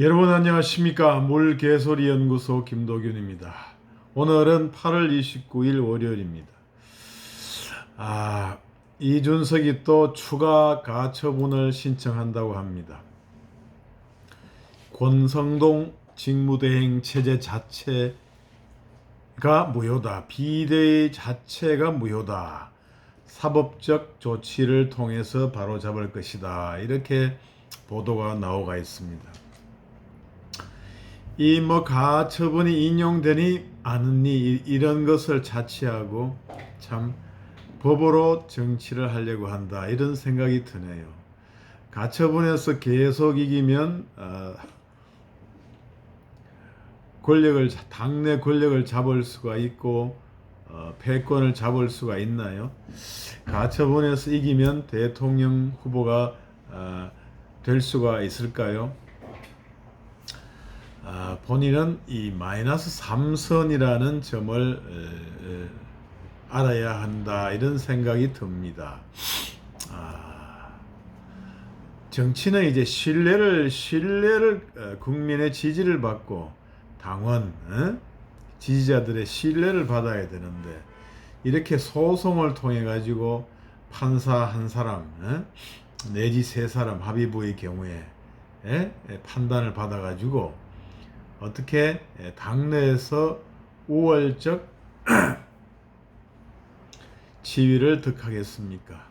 여러분 안녕하십니까 물개소리 연구소 김도균입니다. 오늘은 8월 29일 월요일입니다. 아 이준석이 또 추가 가처분을 신청한다고 합니다. 권성동 직무대행 체제 자체가 무효다. 비대위 자체가 무효다. 사법적 조치를 통해서 바로 잡을 것이다. 이렇게 보도가 나오가 있습니다. 이 뭐 가처분이 인용되니 이- 이런 것을 자취하고 참 법으로 정치를 하려고 한다 이런 생각이 드네요. 가처분에서 계속 이기면 어, 권력을 당내 권력을 잡을 수가 있고 어, 패권을 잡을 수가 있나요? 가처분에서 이기면 대통령 후보가 어, 될 수가 있을까요? 아, 본인은 이 마이너스 3선이라는 점을 에, 에, 알아야 한다 이런 생각이 듭니다. 아, 정치는 이제 신뢰를 신뢰를 어, 국민의 지지를 받고 당원 어? 지지자들의 신뢰를 받아야 되는데 이렇게 소송을 통해 가지고 판사 한 사람 어? 내지 세 사람 합의부의 경우에 에? 에, 판단을 받아 가지고 어떻게 에, 당내에서 우월적 지위를 득하겠습니까?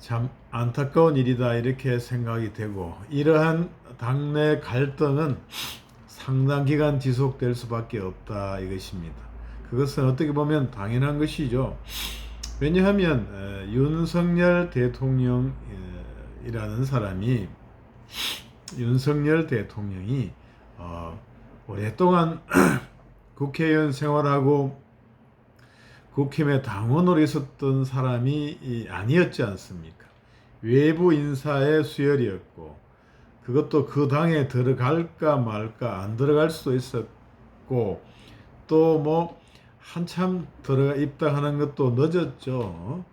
참 안타까운 일이다 이렇게 생각이 되고 이러한 당내 갈등은 상당 기간 지속될 수밖에 없다 이것입니다. 그것은 어떻게 보면 당연한 것이죠. 왜냐하면 에, 윤석열 대통령이라는 사람이 윤석열 대통령이 어, 오랫동안 국회의원 생활하고 국힘의 당원으로 있었던 사람이 이- 아니었지 않습니까? 외부 인사의 수혈이었고 그것도 그 당에 들어갈까 말까 안 들어갈 수도 있었고 또 뭐 한참 들어가 입당하는 것도 늦었죠. 어?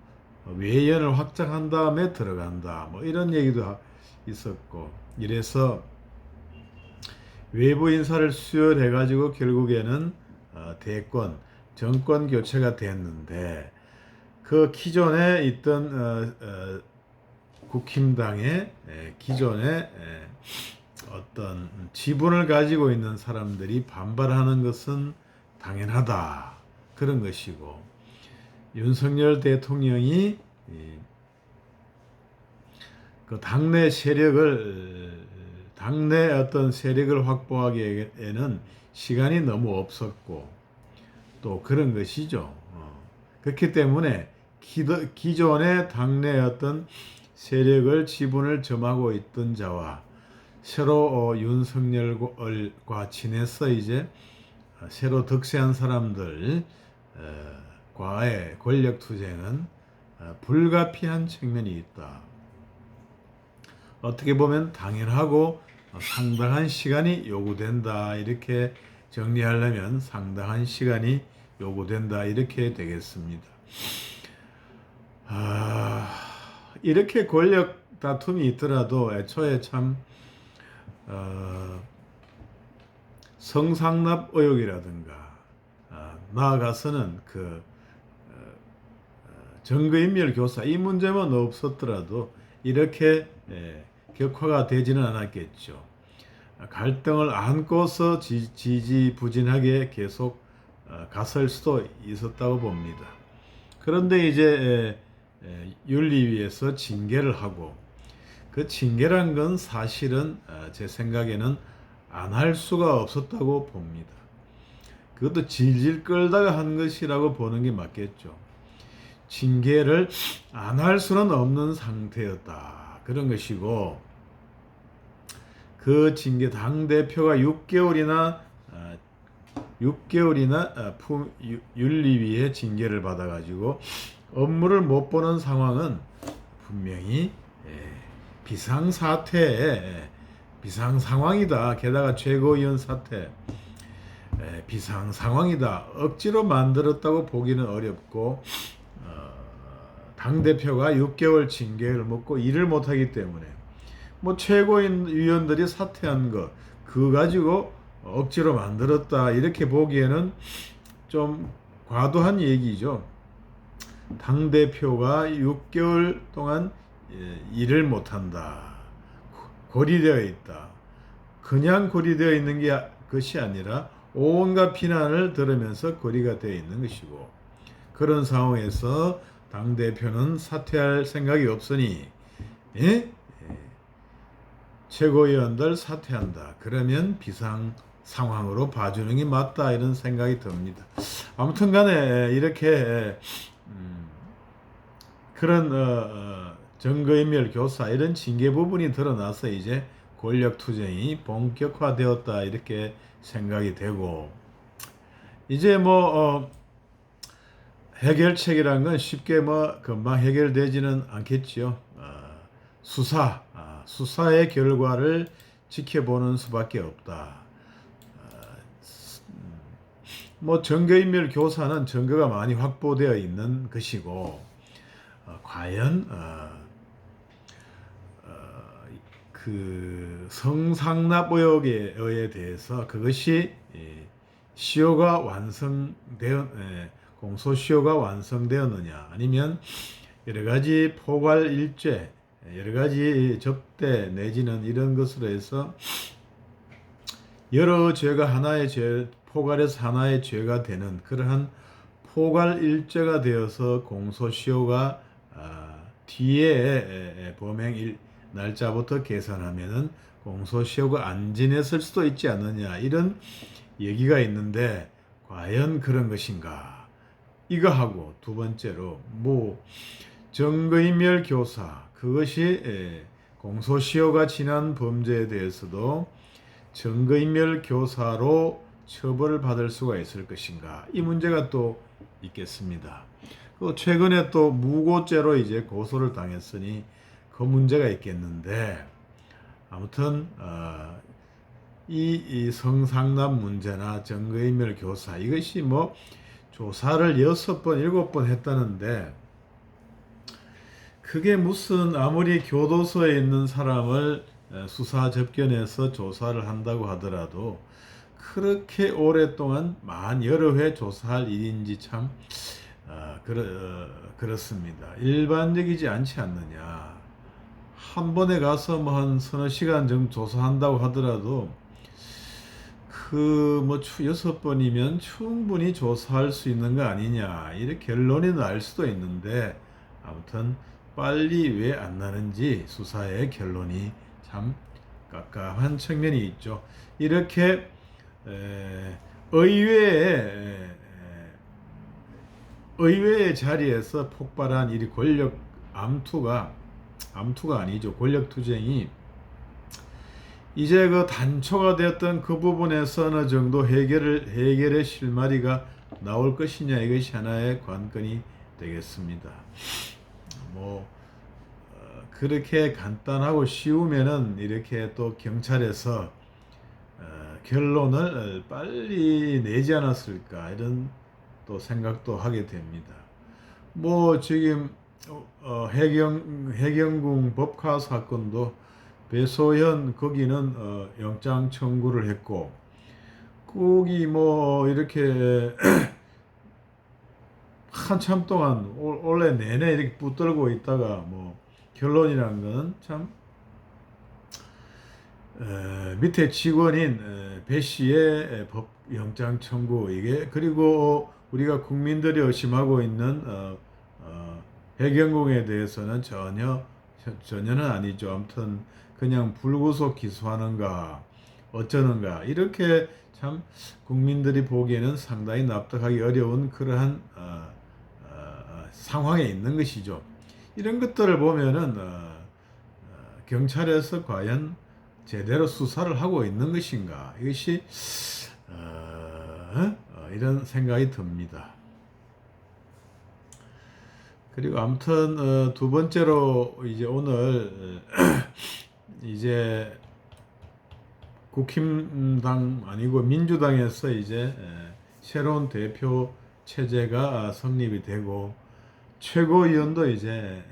외연을 확장한 다음에 들어간다. 뭐 이런 얘기도 하- 있었고 이래서 외부 인사를 수혈해 가지고 결국에는 어, 대권 정권 교체가 됐는데 그 기존에 있던 어, 어, 국힘당의 에, 기존의 에, 어떤 지분을 가지고 있는 사람들이 반발하는 것은 당연하다. 그런 것이고 윤석열 대통령이 이, 그 당내 세력을 당내 어떤 세력을 확보하기에는 시간이 너무 없었고 또 그런 것이죠. 어. 그렇기 때문에 기도, 기존의 당내 어떤 세력을 지분을 점하고 있던 자와 새로 어, 윤석열과 친해서 이제 어, 새로 득세한 사람들 어, 과의 권력 투쟁은 어, 불가피한 측면이 있다. 어떻게 보면 당연하고 어, 상당한 시간이 요구된다 이렇게 정리하려면 상당한 시간이 요구된다 이렇게 되겠습니다. 아, 이렇게 권력 다툼이 있더라도 애초에 참 어, 성상납 의혹이라든가 아, 나아가서는 그 어, 어, 증거인멸 교사 이 문제만 없었더라도 이렇게 예, 격화가 되지는 않았겠죠. 갈등을 안고서 지, 지지부진하게 계속 어, 갔을 수도 있었다고 봅니다. 그런데 이제 윤리위에서 징계를 하고 그 징계란 건 사실은 어, 제 생각에는 안 할 수가 없었다고 봅니다. 그것도 질질 끌다가 한 것이라고 보는 게 맞겠죠. 징계를 안 할 수는 없는 상태였다. 그런 것이고 그 징계 당 대표가 6개월이나 6개월이나 어, 품- 유- 윤리위의 징계를 받아가지고 업무를 못 보는 상황은 분명히 예, 비상 사태, 비상 상황이다. 게다가 최고위원 사태, 예, 비상 상황이다. 억지로 만들었다고 보기는 어렵고 어, 당 대표가 6개월 징계를 먹고 일을 못하기 때문에 뭐 최고인 위원들이 사퇴한 거 그거 가지고 억지로 만들었다 이렇게 보기에는 좀 과도한 얘기죠. 당 대표가 6개월 동안 예, 일을 못한다. 고리되어 있다. 그냥 고리되어 있는 게 아- 것이 아니라 온갖 비난을 들으면서 고리가 되어 있는 것이고 그런 상황에서 당 대표는 사퇴할 생각이 없으니 예? 예. 최고위원들 사퇴한다. 그러면 비상 상황으로 봐주는 게 맞다 이런 생각이 듭니다. 아무튼 간에 이렇게 음, 그런 어, 어, 증거인멸 교사 이런 징계 부분이 드러나서 이제 권력 투쟁이 본격화되었다 이렇게 생각이 되고 이제 뭐 어, 해결책이란 건 쉽게 뭐 금방 해결되지는 않겠지요. 어, 수사, 아, 수사의 결과를 지켜보는 수밖에 없다. 어, 음, 뭐 증거인멸 교사는 증거가 많이 확보되어 있는 것이고 어, 과연 어, 어, 그 성상납 의혹에 대해서 그것이 예, 시효가 완성되어 예, 공소시효가 완성되었느냐 아니면 여러 가지 포괄 일죄 여러 가지 접대 내지는 이런 것으로 해서 여러 죄가 하나의 죄 포괄해서 하나의 죄가 되는 그러한 포괄 일죄가 되어서 공소시효가 아, 뒤에 범행 일, 날짜부터 계산하면은 공소시효가 안 지냈을 수도 있지 않느냐 이런 얘기가 있는데 과연 그런 것인가? 이거 하고 두 번째로 뭐 정거인멸 교사 그것이 에, 공소시효가 지난 범죄에 대해서도 정거인멸 교사로 처벌을 받을 수가 있을 것인가 이 문제가 또 있겠습니다. 그 최근에 또 무고죄로 이제 고소를 당했으니 그 문제가 있겠는데 아무튼 어, 이, 이 성상납 문제나 정거인멸 교사 이것이 뭐 조사를 여섯 번 일곱 번 했다는데 그게 무슨 아무리 교도소에 있는 사람을 에, 수사 접견해서 조사를 한다고 하더라도 그렇게 오랫동안 만 여러 회 조사할 일인지 참 어, 그렇, 어, 그렇습니다. 일반적이지 않지 않느냐. 한 번에 가서 뭐 한 서너 시간 정도 조사한다고 하더라도 그뭐 여섯 번이면 충분히 조사할 수 있는 거 아니냐 이렇게 결론이 날 수도 있는데 아무튼 빨리 왜 안 나는지 수사의 결론이 참 깝깝한 측면이 있죠. 이렇게 에, 의회의 자리에서 폭발한 이 권력 암투가 암투가 아니죠. 권력 투쟁이 이제 그 단초가 되었던 그 부분에서 어느 정도 해결을 해결의 실마리가 나올 것이냐 이것이 하나의 관건이 되겠습니다. 뭐 어, 그렇게 간단하고 쉬우면은 이렇게 또 경찰에서 어, 결론을 빨리 내지 않았을까 이런 또 생각도 하게 됩니다. 뭐 지금 어, 해경 해경궁 법화 사건도 배소현 거기는 어, 영장 청구를 했고 거기 뭐 이렇게 한참 동안 올- 올해 내내 이렇게 붙들고 있다가 뭐 결론이라는 거는 참 에, 밑에 직원인 에, 배 씨의 에, 법 영장 청구 이게 그리고 우리가 국민들이 의심하고 있는 어, 어, 해경궁에 대해서는 전혀 전혀는 아니죠. 아무튼 그냥 불구속 기소하는가 어쩌는가 이렇게 참 국민들이 보기에는 상당히 납득하기 어려운 그러한 상황에 있는 것이죠. 이런 것들을 보면은 어, 어, 경찰에서 과연 제대로 수사를 하고 있는 것인가 이것이 어, 어, 이런 생각이 듭니다. 그리고 아무튼 어, 두 번째로 이제 오늘 이제 국힘당 아니고 민주당에서 이제 에, 새로운 대표 체제가 성립이 되고 최고위원도 이제 에,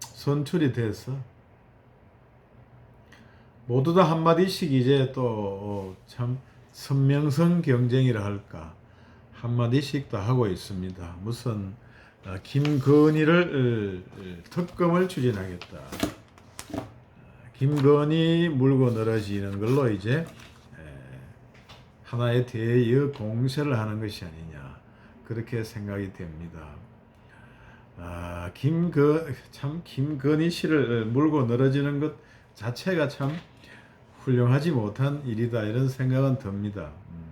선출이 돼서 모두 다 한마디씩 이제 또 참 선명성 경쟁이라 할까 한마디씩 다 하고 있습니다. 무슨 어, 김건희를 어, 어, 특검을 추진하겠다. 어, 김건희 물고 늘어지는 걸로 이제 에, 하나의 대의 공세를 하는 것이 아니냐 그렇게 생각이 됩니다. 아, 김건 참 김건희 씨를 물고 늘어지는 것 자체가 참 훌륭하지 못한 일이다 이런 생각은 듭니다. 음.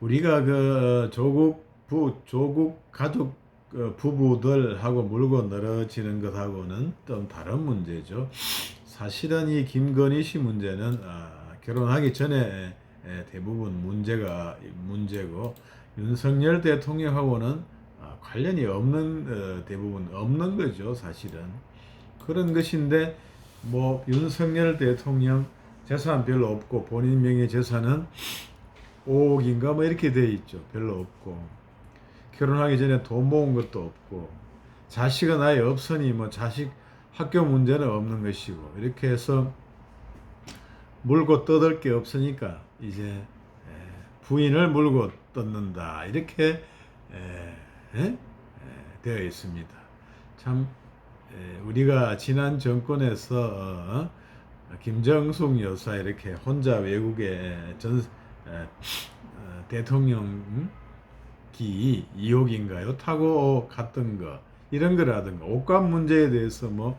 우리가 그 조국 부 조국 가족 어, 부부들하고 물고 늘어지는 것하고는 좀 다른 문제죠. 사실은 이 김건희 씨 문제는 아, 결혼하기 전에 에, 대부분 문제가 문제고 윤석열 대통령하고는 아, 관련이 없는 어, 대부분 없는 거죠, 사실은. 그런 것인데 뭐 윤석열 대통령 재산 별로 없고 본인 명의 재산은 5억인가 뭐 이렇게 돼 있죠. 별로 없고 결혼하기 전에 돈 모은 것도 없고 자식은 아예 없으니 뭐 자식 학교 문제는 없는 것이고 이렇게 해서 물고 뜯을 게 없으니까 이제 에, 부인을 물고 뜯는다 이렇게 에, 에? 에, 되어 있습니다. 참 에, 우리가 지난 정권에서 어, 김정숙 여사 이렇게 혼자 외국에 전 에, 어, 대통령 기 2호기인가요? 타고 갔던 거 이런 거라든가 옷값 문제에 대해서 뭐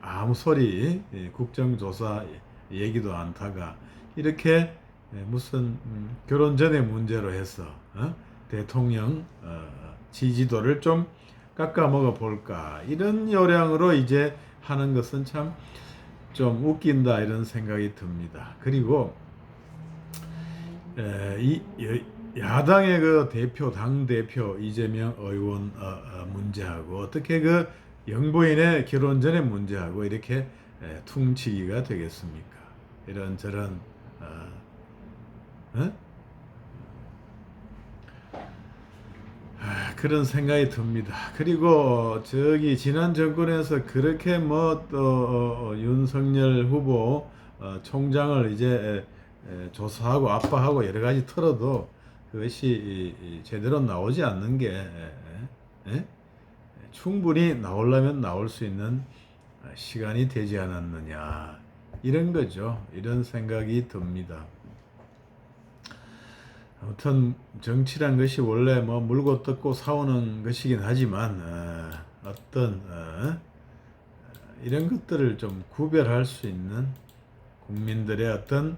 아무 소리 예, 국정조사 얘기도 않다가 이렇게 예, 무슨 음, 결혼 전의 문제로 해서 어? 대통령 어, 지지도를 좀 깎아 먹어 볼까 이런 요량으로 이제 하는 것은 참 좀 웃긴다 이런 생각이 듭니다. 그리고 에, 이 여- 야당의 그 대표 당 대표 이재명 의원 어, 어, 문제하고 어떻게 그 영부인의 결혼 전의 문제하고 이렇게 에, 퉁치기가 되겠습니까? 이런 저런 어, 어? 아, 그런 생각이 듭니다. 그리고 저기 지난 정권에서 그렇게 뭐또 어, 어, 윤석열 후보 어, 총장을 이제 조사하고 압박하고 여러 가지 털어도 그것이 제대로 나오지 않는 게? 충분히 나오려면 나올 수 있는 시간이 되지 않았느냐 이런 거죠. 이런 생각이 듭니다. 아무튼 정치란 것이 원래 뭐 물고 뜯고 싸우는 것이긴 하지만 어, 떤 이런 것들을 좀 구별할 수 있는 국민들의 어떤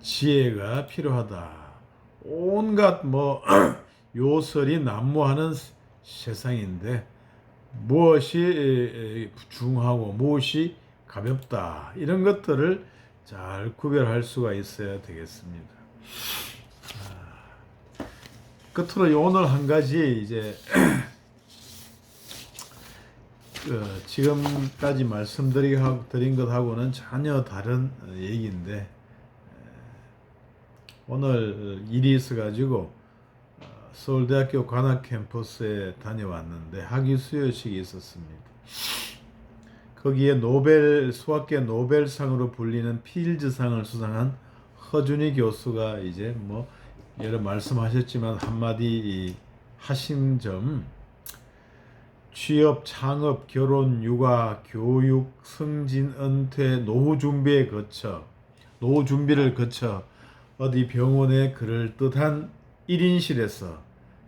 지혜가 필요하다. 온갖 뭐 요설이 난무하는 세상인데 무엇이 중하고 무엇이 가볍다 이런 것들을 잘 구별할 수가 있어야 되겠습니다. 끝으로 오늘 한 가지 이제 그 지금까지 말씀드린 것하고는 전혀 다른 어, 얘기인데 에, 오늘 일이 있어가지고 어, 서울대학교 관악 캠퍼스에 다녀왔는데 학위 수여식이 있었습니다. 거기에 노벨 수학계 노벨상으로 불리는 필즈상을 수상한 허준희 교수가 이제 뭐 여러 말씀하셨지만 한마디 하신 점 취업, 창업, 결혼, 육아, 교육, 승진, 은퇴, 노후 준비에 거쳐 노후 준비를 거쳐 어디 병원에 그럴 듯한 1인실에서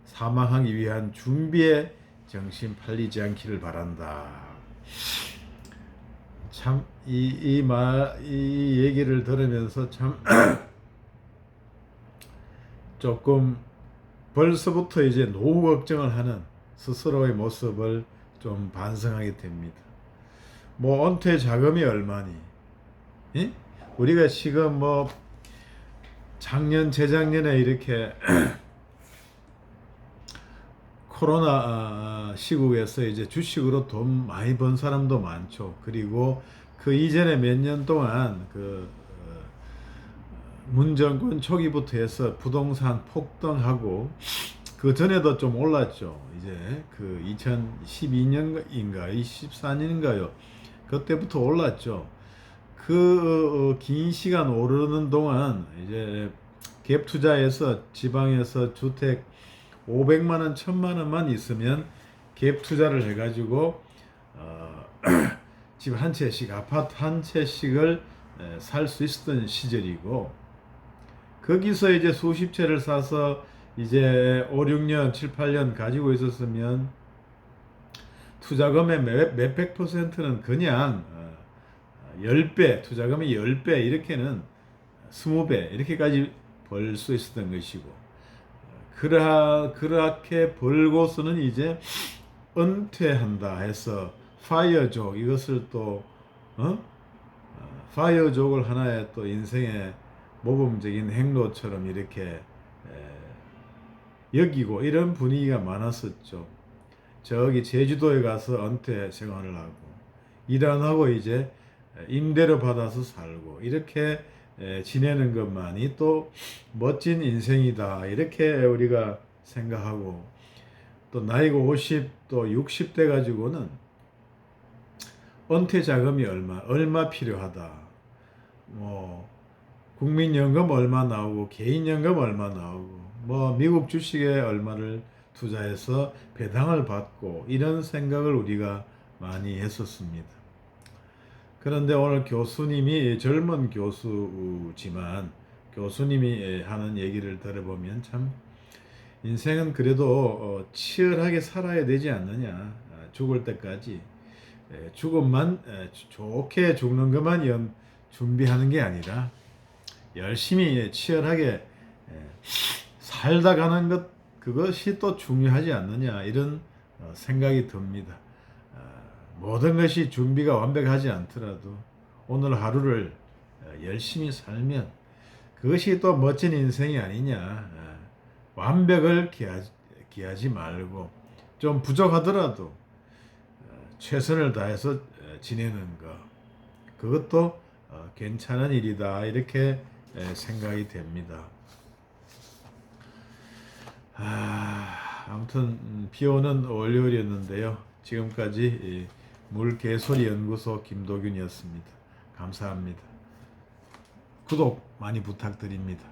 사망하기 위한 준비에 정신 팔리지 않기를 바란다. 참 이 이 말이 얘기를 들으면서 참 조금 벌써부터 이제 노후 걱정을 하는 스스로의 모습을 좀 반성하게 됩니다. 뭐 은퇴 자금이 얼마니? 예? 우리가 지금 뭐 작년 재작년에 이렇게 코로나 아, 시국에서 이제 주식으로 돈 많이 번 사람도 많죠. 그리고 그 이전에 몇 년 동안 그 어, 문정권 초기부터 해서 부동산 폭등하고 그 전에도 좀 올랐죠. 이제 그 2012년인가 24년인가요? 그때부터 올랐죠. 그 긴 시간 오르는 동안 이제 갭 투자에서 지방에서 주택 500만 원, 1000만 원만 있으면 갭 투자를 해 가지고 어, 집한 채씩 아파트 한 채씩을 살 수 있었던 시절이고 거기서 이제 수십 채를 사서 이제 5, 6년, 7, 8년 가지고 있었으면 투자금의 몇, 몇백 퍼센트는 그냥 어, 10배, 투자금이 10배 이렇게는 20배 이렇게까지 벌 수 있었던 것이고 그러하, 그렇게 벌고서는 이제 은퇴한다 해서 파이어족 이것을 또 어? 어, 파이어족을 하나의 또 인생의 모범적인 행로처럼 이렇게 에, 여기고 이런 분위기가 많았었죠. 저기 제주도에 가서 은퇴 생활을 하고 일안 하고 이제 임대료 받아서 살고 이렇게 에, 지내는 것만이 또 멋진 인생이다 이렇게 우리가 생각하고 또 나이가 50, 또 60대 가지고는 은퇴 자금이 얼마, 얼마 필요하다. 뭐 국민연금 얼마 나오고 개인연금 얼마 나오고 뭐 미국 주식에 얼마를 투자해서 배당을 받고 이런 생각을 우리가 많이 했었습니다. 그런데 오늘 교수님이 젊은 교수지만 교수님이 하는 얘기를 들어보면 참 인생은 그래도 어, 치열하게 살아야 되지 않느냐 아, 죽을 때까지 에, 죽음만 에, 좋게 죽는 것만 연- 준비하는 게 아니라 열심히 치열하게 에, 살다 가는 것 그것이 또 중요하지 않느냐 이런 어, 생각이 듭니다. 아, 모든 것이 준비가 완벽하지 않더라도 오늘 하루를 어, 열심히 살면 그것이 또 멋진 인생이 아니냐. 아, 완벽을 기하지, 말고 좀 부족하더라도 어, 최선을 다해서 어, 지내는 것 그것도 어, 괜찮은 일이다 이렇게 에, 생각이 됩니다. 아, 아무튼 음, 비 오는 월요일이었는데요. 지금까지 이 물개소리 연구소 김도균이었습니다. 감사합니다. 구독 많이 부탁드립니다.